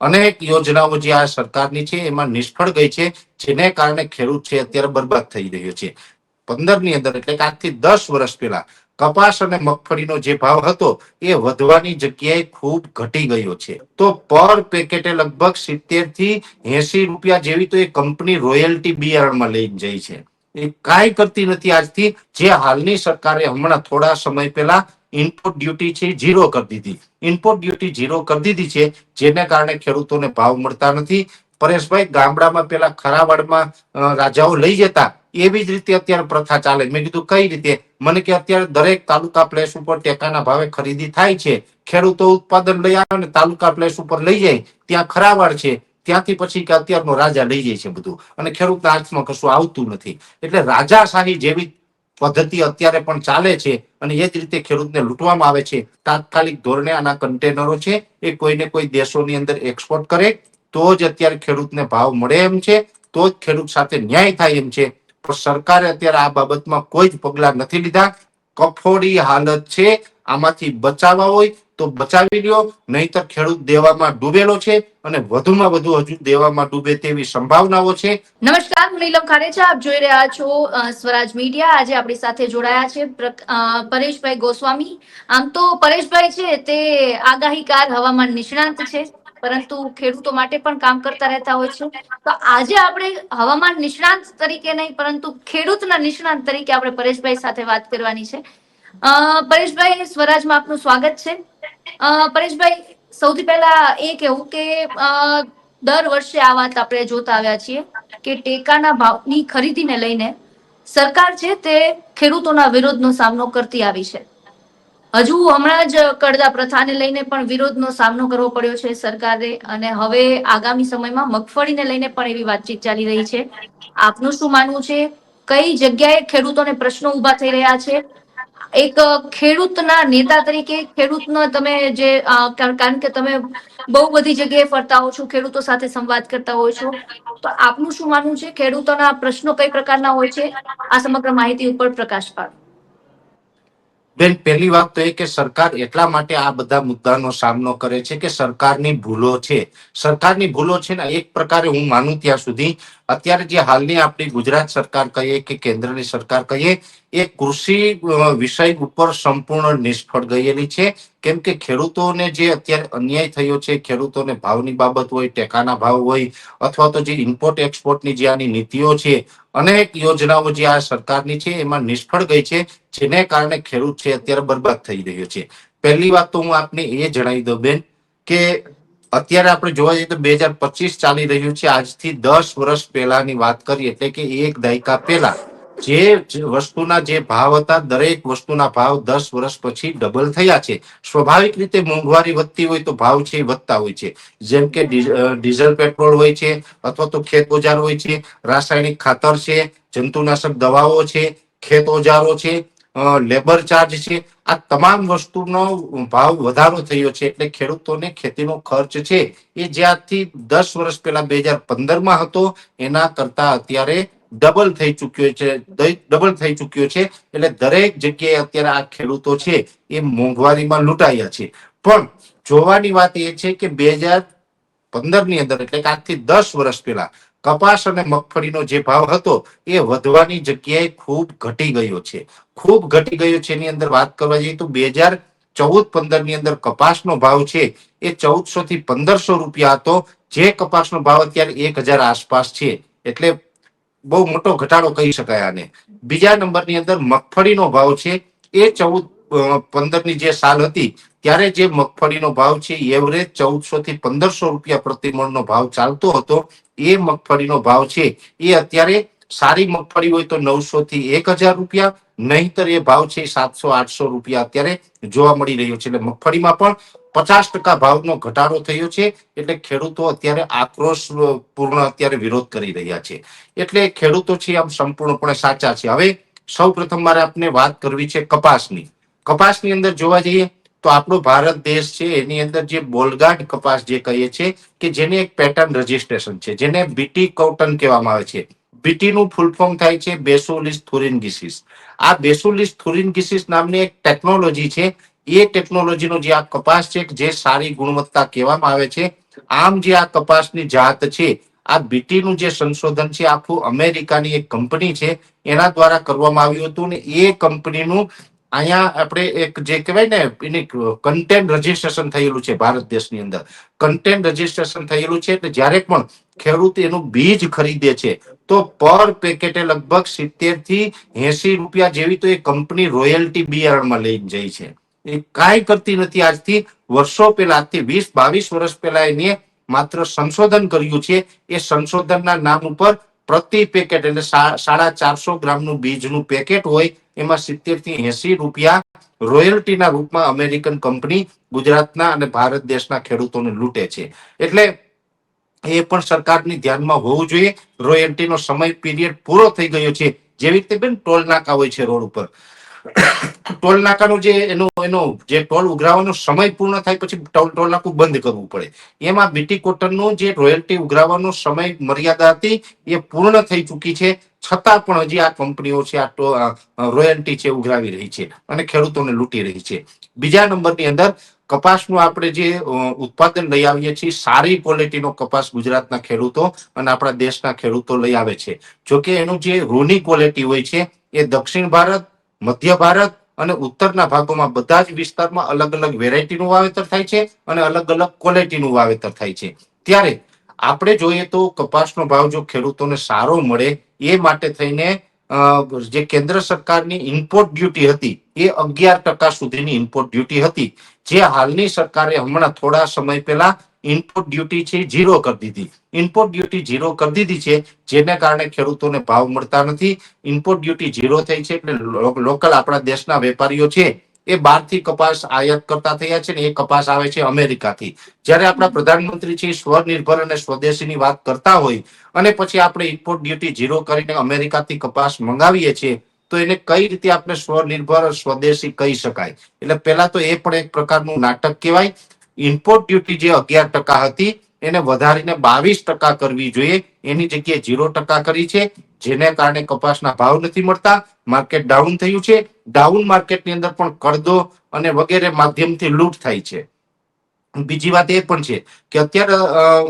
અનેક યોજનાઓ જે આ સરકારની છે, એમાં નિષ્ફળ ગઈ છે, જેને કારણે ખેડૂત છે, અત્યારે બરબાદ થઈ રહ્યો છે. પંદરની અંદર એટલે કે આજથી દસ વર્ષ પહેલા, કપાસ અને મગફળીનો જે ભાવ હતો, એ વધવાની જગ્યાએ ખૂબ ઘટી ગયો છે. તો પર પેકેટે લગભગ સિત્તેરથી એસી રૂપિયા જેવી તો એ કંપની રોયલ્ટી બિયારણમાં લઈ જાય છે. એ કાંઈ કરતી નથી આજથી. જે હાલની સરકારે હમણાં થોડા સમય પહેલા ઇનપુટ ડ્યુટી છે ઝીરો કરી દીધી. ઇનપુટ ડ્યુટી ઝીરો કરી દીધી છે, જેને કારણે ખેડૂતોને ભાવ મળતા નથી. પરેશભાઈ, ગામડામાં પેલા ખરાવાડમાં રાજાઓ લઈ જતા, એવી જ રીતે અત્યારે પ્રથા ચાલે. મેં કીધું, કઈ રીતે? મને કે અત્યારે દરેક તાલુકા પ્લેસ ઉપર ટેકાના ભાવે ખરીદી થાય છે. ખેડૂતો ઉત્પાદન લઈ આવે ને તાલુકા પ્લેસ ઉપર લઈ જાય, ત્યાં ખરાવાડ છે. ત્યાંથી પછી કે અત્યારનો રાજા લઈ જાય છે બધું. અને ખેડૂતના હાથમાં કશું આવતું નથી. એટલે રાજાશાહી જેવી પદ્ધતિ અત્યારે પણ ચાલે છે અને એ જ રીતે ખેડૂતને લૂંટવામાં આવે છે. તાત્કાલિક ધોરણે આના કન્ટેનરો છે, એ કોઈને કોઈ દેશોની અંદર એક્સપોર્ટ કરે, તો જ અત્યારે ખેડૂતને ભાવ મળે એમ છે, તો જ ખેડૂત સાથે ન્યાય થાય એમ છે. પણ સરકારે અત્યારે આ બાબતમાં કોઈ જ પગલા નથી લીધા. કફોડી હાલત છે, આમાંથી બચાવવા હોય તો બચાવી લ્યો, નહીતર ખેડૂત દેવામાં ડૂબેલો છે અને વધુમાં વધુ હજુ દેવામાં ડૂબે તેવી સંભાવનાઓ છે. નમસ્કાર, હું નીલમ ખારેચા આપ જોઈ રહ્યા છો સ્વરાજ મીડિયા. આજે આપણી સાથે જોડાયા છે પરેશભાઈ ગોસ્વામી. આમ તો પરેશભાઈ છે તે આગાહીકાર હવામાન નિષ્ણાંત છે, પરંતુ ખેડૂતો માટે પણ કામ કરતા રહેતા હોય છે. તો આજે આપણે હવામાન નિષ્ણાંત તરીકે નહીં, પરંતુ ખેડૂતના નિષ્ણાંત તરીકે આપણે પરેશભાઈ સાથે વાત કરવાની છે. પરેશભાઈ, સ્વરાજમાં આપનું સ્વાગત છે. પરેશભાઈ, સૌથી પહેલા એ કેવું કે દર વર્ષે આ વાત આપણે જોતા આવ્યા છીએ કે ટેકાના ભાવની ખરીદીને લઈને સરકાર છે તે ખેડૂતોના વિરોધનો સામનો કરતી આવી છે. હજુ હમણાં જ કડદા પ્રથાને લઈને પણ વિરોધનો સામનો કરવો પડ્યો છે સરકારે અને હવે આગામી સમયમાં મગફળીને લઈને પણ એવી વાતચીત ચાલી રહી છે. આપનું શું માનવું છે? કઈ જગ્યાએ ખેડૂતોને પ્રશ્નો ઊભા થઈ રહ્યા છે? એક ખેડૂતના નેતા તરીકે ખેડૂતનો તમે જે કારણ કે તમે બહુ બધી જગ્યાએ ફરતા હો છો, ખેડૂતો સાથે સંવાદ કરતા હોય છો, તો આપનું શું માનવું છે? ખેડૂતોના પ્રશ્નો કઈ પ્રકારના હોય છે? આ સમગ્ર માહિતી ઉપર પ્રકાશ પાડો. બેન, પહેલી વાત તો એ કે સરકાર એટલા માટે આ બધા મુદ્દાનો સામનો કરે છે કે સરકારની ભૂલો છે. સરકારની ભૂલો છે ને એક પ્રકારે હું માનું ત્યાં સુધી અત્યારે જે હાલની આપણી ગુજરાત સરકાર કહીએ કે કેન્દ્રની સરકાર કહીએ, એ કૃષિ વિષય ઉપર સંપૂર્ણ નિષ્ફળ ગયેલી છે. કેમ કે ખેડૂતોને જે અત્યારે અન્યાય થયો છે, ખેડૂતોને ભાવની બાબત હોય, ટેકાના ભાવ હોય, અથવા તો જે ઇમ્પોર્ટ એક્સપોર્ટની જે આની નીતિઓ છે, અનેક યોજનાઓ જે આ સરકારની છે, એમાં નિષ્ફળ ગઈ છે, જેને કારણે ખેડૂત છે અત્યારે બરબાદ થઈ રહ્યો છે. પહેલી વાત તો હું આપને એ જણાવી દઉં બેન, કે અત્યારે આપણે જોવા જઈએ તો બે હજાર પચીસ ચાલી રહ્યું છે. આજથી દસ વર્ષ પહેલાની વાત કરીએ એટલે કે એક દાયકા પહેલા જે વસ્તુના જે ભાવ હતા, દરેક વસ્તુના ભાવ દસ વર્ષ પછી ડબલ થયા છે. સ્વાભાવિક રીતે મોંઘવારી વધતી હોય તો ભાવ છે વધતા હોય છે. જેમ કે ડીઝલ, પેટ્રોલ હોય છે અથવા તો ખેત ઓજાર હોય છે, રાસાયણિક ખાતર છે, જંતુનાશક દવાઓ છે, ખેત ઓજારો છે લેબર ચાર્જ છે. આ તમામ વસ્તુનો ભાવ વધારો થયો છે એટલે ખેડૂતોને ખેતીનો ખર્ચ છે એ જ્યાંથી દસ વર્ષ પહેલા બે હજાર પંદરમાં હતો. એના કરતા અત્યારે ડબલ થઈ ચુક્યો છે ડબલ થઈ ચુક્યો છે. એટલે દરેક જગ્યાએ અત્યારે આ ખેડૂતો છે એ મોંઘવારીમાં લૂંટાયા છે. પણ જોવાની વાત એ છે કે બે હજાર પંદરની અંદર એટલે કે આજથી દસ વર્ષ પહેલા કપાસ અને મગફળીનો જે ભાવ હતો, એ વધવાની જગ્યાએ ખૂબ ઘટી ગયો છે. ખૂબ ઘટી ગયો છે એની અંદર વાત કરવા જઈએ તો બે હજાર ચૌદ પંદરની અંદર કપાસનો ભાવ છે એ ચૌદસો થી પંદરસો રૂપિયા હતો. જે કપાસનો ભાવ અત્યારે એક હજાર આસપાસ છે. એટલે બહુ મોટો ઘટાડો કહી શકાય આને. બીજા નંબરની અંદર મગફળીનો ભાવ છે એ ચૌદ પંદરની જે સાલ હતી ત્યારે જે મગફળીનો ભાવ છે એવરેજ ચૌદસો થી પંદરસો રૂપિયા પ્રતિ મણનો ભાવ ચાલતો હતો. એ મગફળીનો ભાવ છે, એ અત્યારે સારી મગફળી હોય તો નવસો થી એક હજાર રૂપિયા, નહીતર એ ભાવ છે સાતસો આઠસો રૂપિયા અત્યારે જોવા મળી રહ્યો છે. એટલે મગફળીમાં પણ પચાસ ટકા ભાવનો ઘટાડો થયો છે, એટલે ખેડૂતો અત્યારે આક્રોશ પૂર્ણ અત્યારે વિરોધ કરી રહ્યા છે. એટલે ખેડૂતો છે આમ સંપૂર્ણપણે સાચા છે. હવે સૌ પ્રથમ મારે આપને વાત કરવી છે કપાસની. કપાસની અંદર જોવા જઈએ તો આપણો ભારત દેશ છે, એની અંદર જે બોલગાટ કપાસ જે કહીએ છીએ કે જેને એક પેટર્ન રજીસ્ટ્રેશન છે, જેને બીટી કોટન કહેવામાં આવે છે. બીટીનું ફૂલ ફોર્મ થાય છે બેસોલિસ થુરિનગીસિસ આ બેસોલિસ થુરિનગીસિસ નામની એક ટેકનોલોજી છે. એ ટેકનોલોજીનો જે આ કપાસ છે, જે સારી ગુણવત્તા કહેવામાં આવે છે, આમ જે આ કપાસની જાત છે, આ બીટીનું જે સંશોધન છે, આખું અમેરિકાની એક કંપની છે, એના દ્વારા કરવામાં આવ્યું હતું ને એ કંપનીનું અહીંયા આપણે એક જે કહેવાય ને, એની કન્ટેન્ટ રજીસ્ટ્રેશન થયેલું છે ભારત દેશની અંદર. કન્ટેન્ટ રજીસ્ટ્રેશન થયેલું છે એટલે જ્યારે પણ ખેડૂત એનું બીજ ખરીદે છે, તો પર પેકેટે લગભગ સિત્તેરથી એસી રૂપિયા જેવી તો એ કંપની રોયલ્ટી બિયારણમાં લઈને જાય છે. એ કાંઈ કરતી નથી. આજથી વર્ષો પહેલા, આજથી વીસ, બાવીસ વર્ષ પહેલા એને માત્ર સંશોધન કર્યું છે. એ સંશોધનના નામ ઉપર પ્રતિ પેકેટ, એટલે સાડા ચારસો ગ્રામનું બીજનું પેકેટ હોય એમાં સિત્તેર એસી રૂપિયા રોયલ્ટીના રૂપમાં અમેરિકન કંપની ગુજરાતના અને ભારત દેશના ખેડૂતોને લૂંટે છે. એટલે એ પણ સરકારની ધ્યાનમાં હોવું જોઈએ. રોયલ્ટીનો સમય પીરિયડ પૂરો થઈ ગયો છે. જેવી રીતે બેન ટોલ નાકા હોય છે રોડ ઉપર. ટોલ નાકાનું જે એનો એનો, જે ટોલ ઉઘરાવવાનો સમય પૂર્ણ થાય પછી ટોલ ટોલ નાકું બંધ કરવું પડે. એમાં બીટી કોટનનું જે રોયલ્ટી ઉઘરાવવાનો સમય મર્યાદા હતી એ પૂર્ણ થઈ ચૂકી છે. છતાં પણ હજી આ કંપનીઓ છે, આ રોયલ્ટી છે, ઉઘરાવી રહી છે અને ખેડૂતોને લૂંટી રહી છે. બીજા નંબરની અંદર કપાસનું આપણે જે ઉત્પાદન લઈ આવીએ છીએ, સારી ક્વોલિટીનો કપાસ ગુજરાતના ખેડૂતો અને આપણા દેશના ખેડૂતો લઈ આવે છે. જોકે એનું જે રૂની ક્વોલિટી હોય છે, એ દક્ષિણ ભારત મધ્ય ભારત અને ઉત્તરના ભાગોમાં બધા જ વિસ્તારમાં અલગ અલગ વેરાયટીનું વાવેતર થાય છે અને અલગ અલગ ક્વોલિટીનું વાવેતર થાય છે. ત્યારે આપણે જોઈએ તો કપાસનો ભાવ જો ખેડૂતોને સારો મળે એ માટે થઈને જે કેન્દ્ર સરકારની ઇમ્પોર્ટ ડ્યુટી હતી એ અગિયાર ટકા સુધીની ઇમ્પોર્ટ ડ્યુટી હતી. જે હાલની સરકારે હમણાં થોડા સમય પહેલા ઇમ્પોર્ટ ડ્યુટી છે ઝીરો કરી દીધી. ઇનપુટ ડ્યુટી ઝીરો કરી દીધી છે, જેને કારણે ખેડૂતોને ભાવ મળતા નથી. ઇનપુટ ડ્યુટી ઝીરો થઈ છે એટલે લોકલ આપણા દેશના વેપારીઓ છે, એ બહારથી કપાસ આયાત કરતા થયા છે ને એ કપાસ આવે છે અમેરિકાથી. જ્યારે આપણા પ્રધાનમંત્રી છે સ્વનિર્ભર અને સ્વદેશીની વાત કરતા હોય અને પછી આપણે ઇમ્પોર્ટ ડ્યુટી ઝીરો કરીને અમેરિકાથી કપાસ મંગાવીએ છીએ, તો એને કઈ રીતે આપણે સ્વનિર્ભર સ્વદેશી કહી શકાય? એટલે પહેલા તો એ પણ એક પ્રકારનું નાટક કહેવાય. ઇમ્પોર્ટ ડ્યુટી જે અગિયાર ટકા હતી, એને વધારીને બાવીસ ટકા કરવી જોઈએ. એની જગ્યાએ ઝીરો ટકા કરી છે, જેને કારણે કપાસના ભાવ નથી મળતા. માર્કેટ ડાઉન થયું છે. ડાઉન માર્કેટની અંદર પણ કરદો અને વગેરે માધ્યમથી લૂંટ થાય છે. બીજી વાત એ પણ છે કે અત્યારે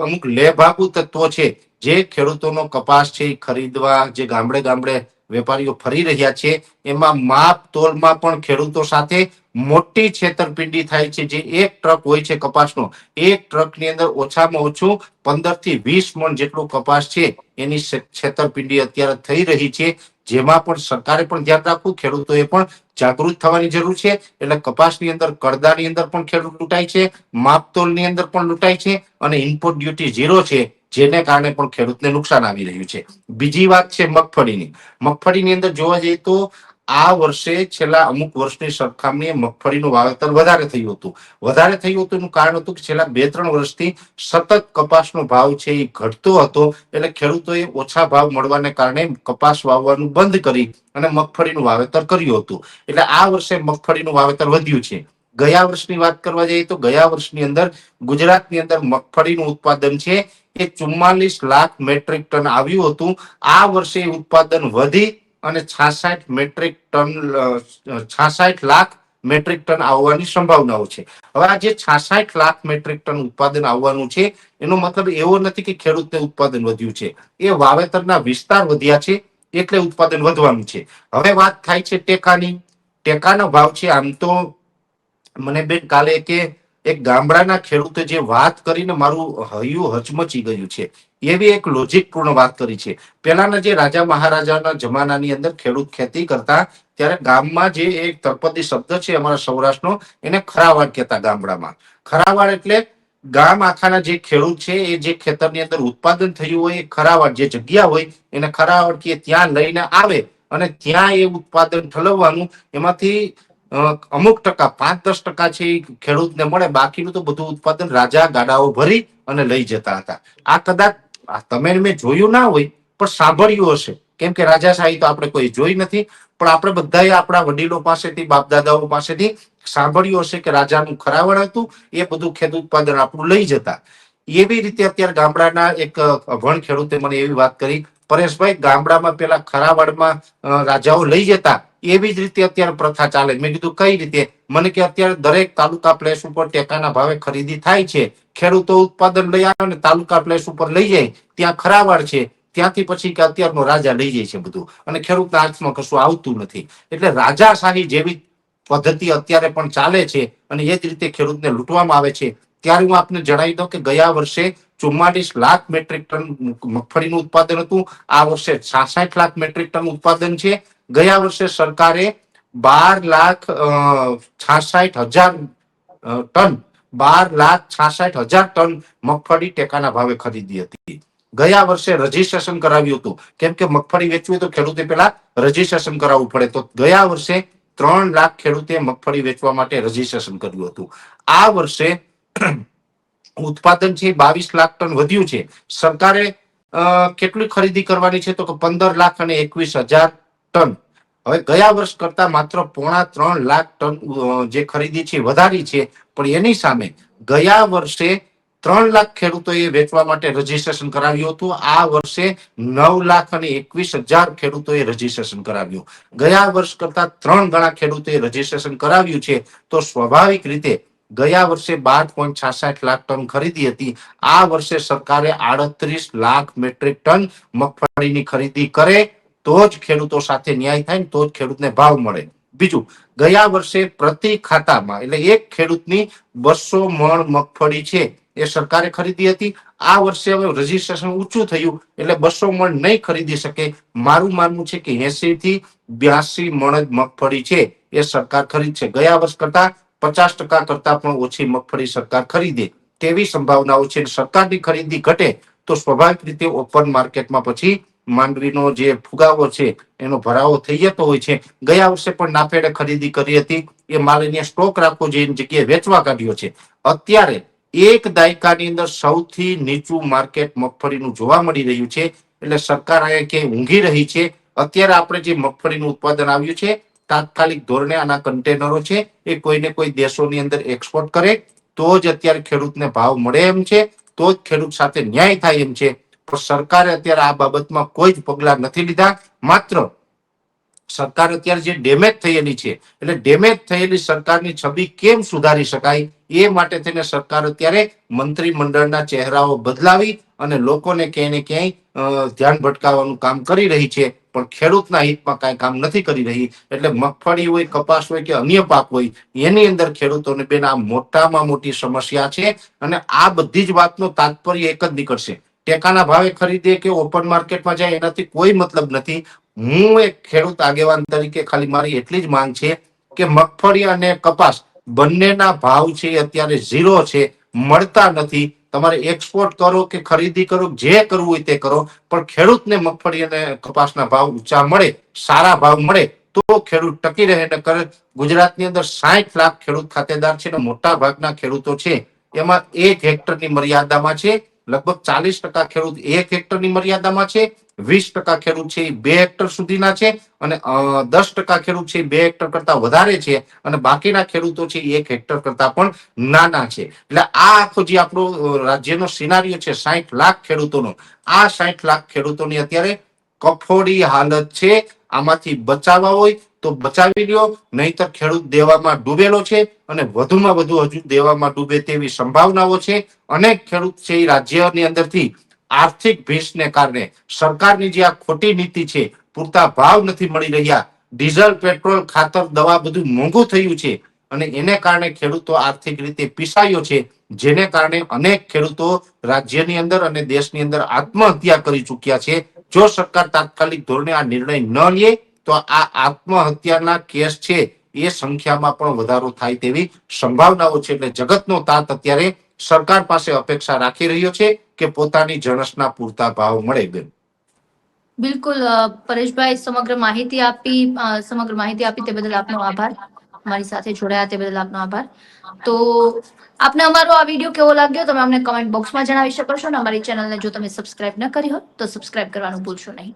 અમુક લેભાગુ તત્વો છે, જે ખેડૂતોનો કપાસ છે ખરીદવા, જે ગામડે ગામડે વેપારીઓ ફરી રહ્યા છે. એમાં માપ તોલમાં પણ ખેડૂતો સાથે મોટી છેતરપિંડી થાય છે. જે એક ટ્રક હોય છે કપાસનો. એક ટ્રકની અંદર ઓછામાં ઓછું પંદરથી વીસ મણ જેટલો કપાસ છે. એની છેતરપિંડી અત્યારે થઈ રહી છે. જેમાં પણ સરકારે પણ ધ્યાન રાખવું, ખેડૂતોએ પણ જાગૃત થવાની જરૂર છે. એટલે કપાસની અંદર કડદાની અંદર પણ ખેડૂત લૂંટાય છે. માપતોલની અંદર પણ લૂંટાય છે. અને ઇનપુટ ડ્યુટી ઝીરો છે. જેને કારણે પણ ખેડૂતને નુકસાન આવી રહ્યું છે. બીજી વાત છે મગફળીની. મગફળીની અંદર જોવા જઈએ તો આ વર્ષે છેલ્લા અમુક વર્ષની સરખામણીએ મગફળીનું વાવેતર વધારે થયું હતું. વધારે થયું હતું એનું કારણ હતું કે છેલ્લા બે ત્રણ વર્ષથી સતત કપાસનો ભાવ છે એ ઘટતો હતો એટલે ખેડૂતોએ ઓછા ભાવ મળવાને કારણે કપાસ વાવવાનું બંધ કરી અને મગફળીનું વાવેતર કર્યું હતું. એટલે આ વર્ષે મગફળીનું વાવેતર વધ્યું છે. ગયા વર્ષની વાત કરવા જઈએ તો ગયા વર્ષની અંદર ગુજરાતની અંદર મગફળીનું ઉત્પાદન છે એ ચુમ્માલીસ લાખ મેટ્રિક ટન આવ્યું હતું. આ વર્ષે ઉત્પાદન વધી અને છાસઠ મેટ્રિક ટન છાસઠ લાખ મેટ્રિક ટન આવવાની સંભાવનાઓ છે. હવે આ જે છાસઠ લાખ મેટ્રિક ટન ઉત્પાદન આવવાનું છે, એનો મતલબ એવો નથી કે ખેડૂતને ઉત્પાદન વધ્યું છે. એ વાવેતરના વિસ્તાર વધ્યા છે એટલે ઉત્પાદન વધવાનું છે. હવે વાત થાય છે ટેકાની. ટેકાનો ભાવ છે આમ તો મને બેન કાલે કે એક ગામડાના ખેડૂતે જે વાત કરીને મારું હૈયું હચમચી ગયું છે, એવી એક લોજિક પૂર્ણ વાત કરી છે. પેલાના જે રાજા મહારાજાના જમાનાની અંદર ખેડૂત ખેતી કરતા, ત્યારે ગામમાં જે એક તળપદી શબ્દ છે અમારા સૌરાષ્ટ્રનો, એને ખરાવાડ કહેતા ગામડામાં. ખરાવાડ એટલે ગામ આખાના જે ખેડૂત છે, એ જે ખેતરની અંદર ઉત્પાદન થયું હોય, એ ખરાવાડ જે જગ્યા હોય, એને ખરાવાડ કે ત્યાં લઈને આવે અને ત્યાં એ ઉત્પાદન ઠલવવાનું, એમાંથી અમુક ટકા, પાંચ દસ ટકા છે એ ખેડૂતને મળે, બાકીનું તો બધું ઉત્પાદન રાજા ગાડાઓ ભરી અને લઈ જતા હતા. આ કદાચ તમે મેં જોયું ના હોય, પણ સાંભળ્યું હશે. કેમ કે રાજાશાહી તો આપણે કોઈ જોઈ નથી, પણ આપણે બધાએ આપણા વડીલો પાસેથી બાપ દાદાઓ પાસેથી સાંભળ્યું હશે કે રાજાનું ખરાવડ હતું, એ બધું ખેત ઉત્પાદન આપણું લઈ જતા. એવી રીતે અત્યારે ગામડાના એક વણ ખેડૂતે મને એવી વાત કરી, પરેશભાઈ, ગામડામાં પેલા ખરાવડમાં રાજાઓ લઈ જતા એવી જ રીતે અત્યારે પ્રથા ચાલે મેં કીધું કઈ રીતે? મને કે અત્યારે દરેક તાલુકા પ્લેસ ઉપર ટેકાના ભાવે ખરીદી થાય છે. ખેડૂતો ઉત્પાદન લઈ આવે ને તાલુકા પ્લેસ ઉપર લઈ જાય, ત્યાં ખરાવાડ છે. ત્યાંથી પછી કે અત્યારનો રાજા લઈ જાય છે બધું. અને ખેડૂતના હાથમાં કશું આવતું નથી. એટલે રાજાશાહી જેવી પદ્ધતિ અત્યારે પણ ચાલે છે અને એ જ રીતે ખેડૂતને લૂંટવામાં આવે છે. ત્યારે હું આપને જણાવી દઉં કે ગયા વર્ષે ચુમ્માલીસ લાખ મેટ્રિક ટન મગફળીનું ઉત્પાદન હતું. આ વર્ષે છાસઠ લાખ મેટ્રિક ટન ઉત્પાદન છે. ગયા વર્ષે સરકારે બાર લાખ છાસઠ હજાર ટન, બાર લાખ છાસઠ હજાર ટન મગફળી ટેકાના ભાવે ખરીદી હતી. ગયા વર્ષે રજીસ્ટ્રેશન કરાવ્યું હતું. કેમ કે મગફળી વેચવી તો ખેડૂતે પેલા રજીસ્ટ્રેશન કરાવવું પડે. તો ગયા વર્ષે ત્રણ લાખ ખેડૂતે મગફળી વેચવા માટે રજીસ્ટ્રેશન કર્યું હતું. આ વર્ષે ઉત્પાદન છે બાવીસ લાખ ટન વધ્યું છે. સરકારે કેટલી ખરીદી કરવાની છે તો કે પંદર લાખ અને એકવીસ હજાર ટન. હવે ગયા વર્ષ કરતા માત્ર પોણા ત્રણ લાખ ટન જે ખરીદી છે વધારી છે. પણ એની સામે ગયા વર્ષે ત્રણ લાખ ખેડૂતોએ વેચવા માટે રજીસ્ટ્રેશન કરાવ્યું હતું. આ વર્ષે નવ લાખ અને એકવીસ હજાર ખેડૂતોએ રજીસ્ટ્રેશન કરાવ્યું. ગયા વર્ષ કરતા ત્રણ ગણા ખેડૂતોએ રજીસ્ટ્રેશન કરાવ્યું છે તો સ્વાભાવિક રીતે ગયા વર્ષે બાર પોઈન્ટ છાસઠ લાખ ટન ખરીદી હતી. આ વર્ષે સરકારે આડત્રીસ લાખ મેટ્રિક ટન મગફળીની ખરીદી કરે તો જ ખેડૂતો સાથે ન્યાય થાય ને તો જ ખેડૂતને ભાવ મળે. બીજું, ગયા વર્ષે પ્રતિ ખાતામાં, એટલે એક ખેડૂતની બસો મણ મગફળી છે, એ સરકારે ખરીદી હતી. આ વર્ષે હવે રજીસ્ટ્રેશન ઊંચું થયું, એટલે બસો મણ નહીં ખરીદી શકે. મારું માનવું છે કે એસી થી બ્યાસી મણ જ મગફળી છે, એ સરકાર ખરીદશે. ગયા વર્ષ કરતા પચાસ ટકા કરતા પણ ઓછી મગફળી સરકાર ખરીદે. તેવી સંભાવનાઓ છે. સરકારની ખરીદી ઘટે, તો સ્વાભાવિક રીતે ઓપન માર્કેટમાં પછી માંડવીનો જે ફુગાવો છે, એનો ભરાવો થઈ જતો હોય છે. ગયા વર્ષે પણ નાફેડે ખરીદી કરી હતી. એ માલ સ્ટોક રાખવો જોઈએ જગ્યાએ વેચવા કાઢ્યો છે. અત્યારે એક દાયકાની અંદર સૌથી નીચું માર્કેટ મગફળીનું જોવા મળી રહ્યું છે. એટલે સરકાર અહીંયા ક્યાંય ઊંઘી રહી છે. અત્યારે આપણે જે મગફળીનું ઉત્પાદન આવ્યું છે, તાત્કાલિક ધોરણે આના કન્ટેનરો છે, એ કોઈને કોઈ દેશોની અંદર એક્સપોર્ટ કરે, તો જ અત્યારે ખેડૂતને ભાવ મળે એમ છે, તો જ ખેડૂત સાથે ન્યાય થાય એમ છે. સરકારે અત્યારે આ બાબતમાં કોઈ જ પગલા નથી લીધા. માત્ર સરકાર અત્યારે જે ડેમેજ થયેલી છે, એટલે ડેમેજ થયેલી સરકારની છબી કેમ સુધારી શકાય? એ માટે થઈને સરકાર અત્યારે મંત્રીમંડળના ચહેરાઓ બદલાવી અને લોકોને ક્યાંય ને ક્યાંય ધ્યાન ભટકાવવાનું કામ કરી રહી છે, પણ ખેડૂતના હિતમાં કાંઈ કામ નથી કરી રહી. એટલે મગફળી હોય, કપાસ હોય કે અન્ય પાક હોય, એની અંદર ખેડૂતોને બેન આ મોટામાં મોટી સમસ્યા છે અને આ બધી જ વાતનો તાત્પર્ય એક જ નીકળશે. ટેકાના ભાવે ખરીદે કે ઓપન માર્કેટમાં જાય, એનાથી કોઈ મતલબ નથી. હું એક ખેડૂત આગેવાન તરીકે ખાલી મારી એટલી જ માંગ છે કે મગફળી અને કપાસ બંનેના ભાવ છે અત્યારે ઝીરો છે, મળતા નથી. તમારે એક્સપોર્ટ કરો કે ખરીદી કરો, જે કરવું હોય તે કરો, પણ ખેડૂતને મગફળી અને કપાસના ભાવ ઊંચા મળે, સારા ભાવ મળે, તો ખેડૂત ટકી રહે નકર ગુજરાતની અંદર સાઠ લાખ ખેડૂત ખાતેદાર છે અને મોટા ભાગના ખેડૂતો છે. એમાં એક હેક્ટરની મર્યાદામાં છે. લગભગ ચાલીસ ટકા ખેડૂત એક હેક્ટરની મર્યાદામાં છે, વીસ ટકા ખેડૂત છે એ બે હેક્ટર સુધીના છે અને દસ ટકા ખેડૂત છે બે હેક્ટર કરતા વધારે છે અને બાકીના ખેડૂતો છે એક હેક્ટર કરતા પણ નાના છે. એટલે આ આખો જે આપણો રાજ્યનો સિનારીઓ છે સાઠ લાખ ખેડૂતોનો, આ સાઠ લાખ ખેડૂતોની અત્યારે કફોડી હાલત છે, આમાંથી બચાવવા હોય તો બચાવી લ્યો, નહીતર ખેડૂત દેવામાં ડૂબેલો છે અને વધુમાં વધુ હજુ દેવામાં ડૂબે તેવી સંભાવનાઓ છે અનેક ખેડૂત છે એ રાજ્યની અંદરથી આર્થિક ભીષને કારણે સરકારની જે આ ખોટી નીતિ છે, પૂરતા ભાવ નથી મળી રહ્યા, ડીઝલ, પેટ્રોલ, ખાતર, દવા બધું મોંઘું થયું છે અને એને કારણે ખેડૂતો આર્થિક રીતે પીસાયો છે, જેને કારણે અનેક ખેડૂતો રાજ્યની અંદર અને દેશની અંદર આત્મહત્યા કરી ચૂક્યા છે. જો સરકાર તાત્કાલિક ધોરણે આ નિર્ણય ન લે તો આ આત્મહત્યાના કેસ છે, એ સંખ્યામાં પણ વધારો થાય તેવી સંભાવનાઓ છે. એટલે જગતનો તાત અત્યારે સરકાર પાસે અપેક્ષા રાખી રહ્યો છે કે પોતાની જણસના પૂરતા ભાવ મળે બેન. બિલકુલ પરેશભાઈ, સમગ્ર માહિતી આપી સમગ્ર માહિતી આપી તે બદલ આપનો આભાર. મારી સાથે જોડાયા તે બદલ આપનો આભાર. તો આપને અમારો આ વીડિયો કેવો લાગ્યો તમે અમને કમેન્ટ બોક્સમાં જણાવી શકો છો અને અમારી ચેનલને જો તમે સબસ્ક્રાઇબ ન કરી હોય તો સબસ્ક્રાઇબ કરવાનું ભૂલશો નહીં.